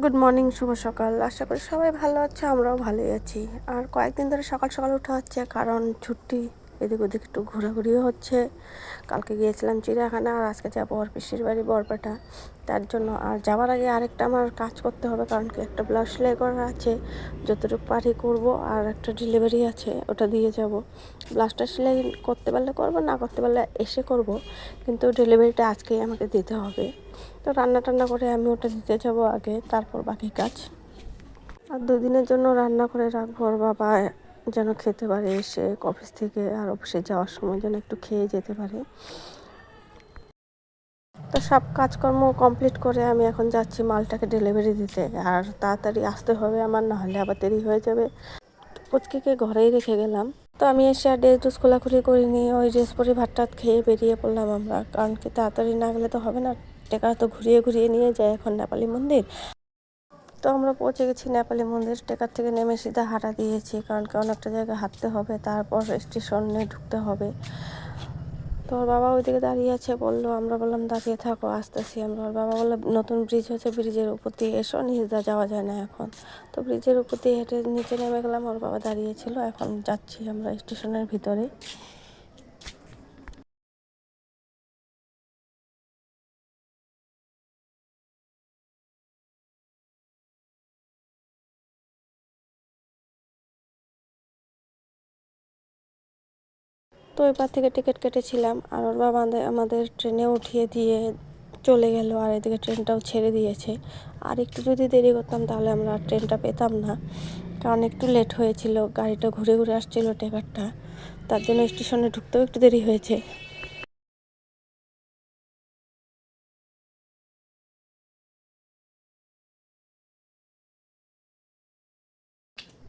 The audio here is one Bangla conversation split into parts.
গুড মর্নিং শুভ সকাল। আশা করি সবাই ভালো আছে, আমরাও ভালোই আছি। আর কয়েকদিন ধরে সকাল সকাল উঠা হচ্ছে, কারণ ছুটি। এদিক ওদিক একটু ঘোরাঘুরিও হচ্ছে। কালকে গিয়েছিলাম চিড়িয়াখানা আর আজকে যাব ওর পিসির বাড়ি বরপেটা। তার জন্য আর যাওয়ার আগে আরেকটা আমার কাজ করতে হবে কারণ কি একটা ব্লাউজ সেলাই করা আছে। যতটুকু পারি করব আর একটা ডেলিভারি আছে, ওটা দিয়ে যাব। ব্লাউজটা সেলাই করতে পারলে করব, না করতে পারলে এসে করব। কিন্তু ডেলিভারিটা আজকেই আমাকে দিতে হবে। তো রান্না টান্না করে আমি ওটা দিতে যাব আগে, তারপর বাকি কাজ। আর দুদিনের জন্য রান্না করে রাখব ওর বাবা। যেন খেতে পারে এসে অফিস থেকে আর অফিসে যাওয়ার সময় যেন একটু খেয়ে যেতে পারে। তো সব কাজকর্ম কমপ্লিট করে আমি এখন যাচ্ছি মালটাকে ডেলিভারি দিতে। আর তাড়াতাড়ি আসতে হবে আমার না হলে আবার দেরি হয়ে যাবে। পুচকিকে ঘরেই রেখে গেলাম। তো আমি এসে আর ড্রেস ড্রেস খোলাখুলি করিনি, ওই ড্রেস পরে ভাত টাত খেয়ে বেরিয়ে পড়লাম আমরা। কারণ কি তাড়াতাড়ি না গেলে তো হবে না। টেকা তো ঘুরিয়ে ঘুরিয়ে নিয়ে যায় এখন নেপালি মন্দির। তো আমরা পৌঁছে গেছি নেপালি মন্দির টেকার থেকে নেমে সিধা হাঁটা দিয়েছি, কারণ কি অনেকটা জায়গায় হাঁটতে হবে, তারপর স্টেশনে ঢুকতে হবে। তো ওর বাবা ওইদিকে দাঁড়িয়ে আছে, বলল, আমরা বললাম, দাঁড়িয়ে থাকো, আসতেছি আমরা। ওর বাবা বলল, নতুন ব্রিজ হচ্ছে ব্রিজের উপর দিয়ে এসো নিজে যাওয়া যায় না এখন। তো ব্রিজের উপর দিয়ে হেঁটে নিচে নেমে গেলাম, ওর বাবা দাঁড়িয়েছিল এখন যাচ্ছি আমরা স্টেশনের ভিতরে। তো এবার থেকে টিকিট কেটেছিলাম আর ওর বাবা আমাদের ট্রেনে উঠিয়ে দিয়ে চলে গেল আর এদিকে ট্রেনটাও ছেড়ে দিয়েছে। আর একটু যদি দেরি করতাম তাহলে আমরা ট্রেনটা পেতাম না। কারণ একটু লেট হয়েছিল, গাড়িটা ঘুরে ঘুরে আসছিল টেকারটা তার জন্য স্টেশনে ঢুকতেও একটু দেরি হয়েছে।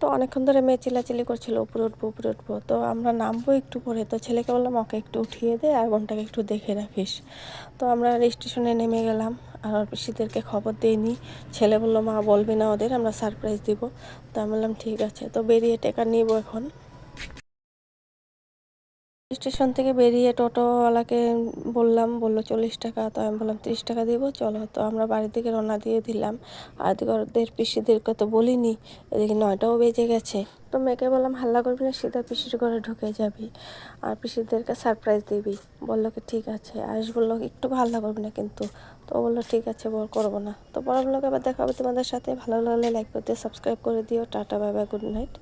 তো অনেকক্ষণ ধরে মেয়ে চিলাচিলি করছিল, উপরে উঠবো উপরে উঠবো। তো আমরা নামবো একটু পরে। তো ছেলেকে বললাম, ওকে একটু উঠিয়ে দে আর বোনটাকে একটু দেখে রাখিস। তো আমরা স্টেশনে নেমে গেলাম। আর পিসিদেরকে খবর দিইনি। ছেলে বলল, মা, বলবি না ওদের, আমরা সারপ্রাইজ দিব। তো আমি বললাম, ঠিক আছে। তো বেরিয়ে টেকা নিব এখন। স্টেশন থেকে বেরিয়ে টোটোওয়ালাকে বললাম, বলল, চল্লিশ টাকা। তো আমি বললাম, তিরিশ টাকা দিব, চলো। তো আমরা বাড়ির দিকে রওনা দিয়ে দিলাম। আর ওদের পিসিদেরকে তো বলিনি, এদিকে নয়টাও বেজে গেছে। তো মেয়েকে বললাম, হাল্লা করবি না, সিধা পিসির ঘরে ঢুকে যাবি। আর পিসিদেরকে সারপ্রাইজ দিবি। বলল কি, ঠিক আছে। আয়ুষ বলল, একটু হাল্লা করবি না কিন্তু। তো বলল, ঠিক আছে, বল, করব না। তো পরের ব্লগে আবার দেখা হবে তোমাদের সাথে। ভালো লাগলে লাইক করতে সাবস্ক্রাইব করে দিও। Tata bye bye good night